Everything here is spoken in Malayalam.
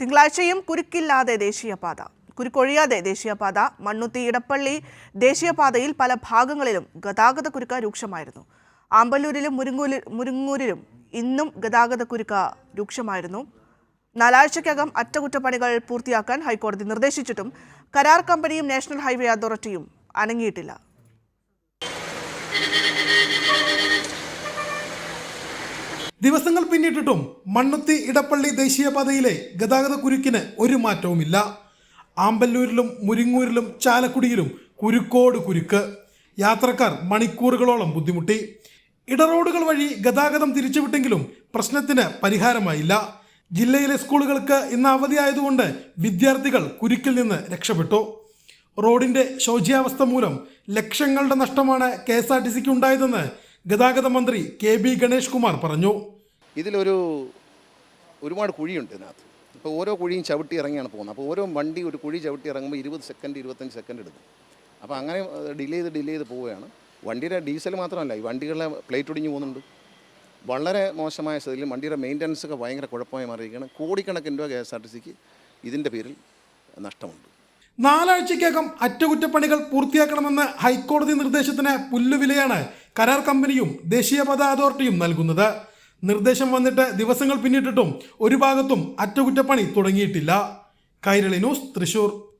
തിങ്കളാഴ്ചയും കുരുക്കില്ലാതെ ദേശീയപാത കുരുക്കൊഴിയാതെ ദേശീയപാത മണ്ണുത്തി ഇടപ്പള്ളി ദേശീയപാതയിൽ പല ഭാഗങ്ങളിലും ഗതാഗത കുരുക്ക് രൂക്ഷമായിരുന്നു. ആമ്പല്ലൂരിലും മുരിങ്ങൂരി മുരിങ്ങൂരിലും ഇന്നും ഗതാഗത കുരുക്ക് രൂക്ഷമായിരുന്നു. നാലാഴ്ചയ്ക്കകം അറ്റകുറ്റപ്പണികൾ പൂർത്തിയാക്കാൻ ഹൈക്കോടതി നിർദ്ദേശിച്ചിട്ടും കരാർ കമ്പനിയും നാഷണൽ ഹൈവേ അതോറിറ്റിയും അനങ്ങിയിട്ടില്ല. ദിവസങ്ങൾ പിന്നിട്ടിട്ടും മണ്ണുത്തി ഇടപ്പള്ളി ദേശീയപാതയിലെ ഗതാഗത കുരുക്കിന് ഒരു മാറ്റവുമില്ല. ആമ്പല്ലൂരിലും മുരിങ്ങൂരിലും ചാലക്കുടിയിലും കുരുക്കോട് കുരുക്ക്. യാത്രക്കാർ മണിക്കൂറുകളോളം ബുദ്ധിമുട്ടി. ഇടറോഡുകൾ വഴി ഗതാഗതം തിരിച്ചുവിട്ടെങ്കിലും പ്രശ്നത്തിന് പരിഹാരമായില്ല. ജില്ലയിലെ സ്കൂളുകൾക്ക് ഇന്ന് അവധിയായതുകൊണ്ട് വിദ്യാർത്ഥികൾ കുരുക്കിൽ നിന്ന് രക്ഷപ്പെട്ടു. റോഡിന്റെ ശോച്യാവസ്ഥ മൂലം ലക്ഷങ്ങളുടെ നഷ്ടമാണ് കെ എസ് ആർ ടി സിക്ക് ഉണ്ടായതെന്ന് ഗതാഗത മന്ത്രി കെ ബി ഗണേഷ് കുമാർ പറഞ്ഞു. ഇതിലൊരു ഒരുപാട് കുഴിയുണ്ട് ഇതിനകത്ത്. ഇപ്പോൾ ഓരോ കുഴിയും ചവിട്ടി ഇറങ്ങിയാണ് പോകുന്നത്. അപ്പോൾ ഓരോ വണ്ടി ഒരു കുഴി ചവിട്ടി ഇറങ്ങുമ്പോൾ ഇരുപത് സെക്കൻഡ് ഇരുപത്തഞ്ച് സെക്കൻഡ് എടുക്കും. അപ്പോൾ അങ്ങനെ ഡിലേ ചെയ്ത് ഡിലേ ചെയ്ത് പോവുകയാണ്. വണ്ടിയുടെ ഡീസൽ മാത്രമല്ല ഈ വണ്ടികളുടെ പ്ലേറ്റ് ഒടിഞ്ഞു പോകുന്നുണ്ട്. വളരെ മോശമായ സ്ഥിതിയിൽ വണ്ടിയുടെ മെയിന്റനൻസ് ഒക്കെ ഭയങ്കര കുഴപ്പമായി മാറിയിരിക്കുകയാണ്. കോടിക്കണക്കിന് രൂപ കെ എസ് ആർ ടി സിക്ക് ഇതിന്റെ പേരിൽ നഷ്ടമുണ്ട്. നാലാഴ്ചയ്ക്കകം അറ്റകുറ്റപ്പണികൾ പൂർത്തിയാക്കണമെന്ന ഹൈക്കോടതി നിർദ്ദേശത്തിന് പുല്ലുവിലയാണ് കരാർ കമ്പനിയും ദേശീയപാത അതോറിറ്റിയും നൽകുന്നത്. നിർദ്ദേശം വന്നിട്ട് ദിവസങ്ങൾ പിന്നിട്ടിട്ടും ഒരു ഭാഗത്തും അറ്റകുറ്റപ്പണി തുടങ്ങിയിട്ടില്ല. കൈരളി ന്യൂസ് തൃശൂർ.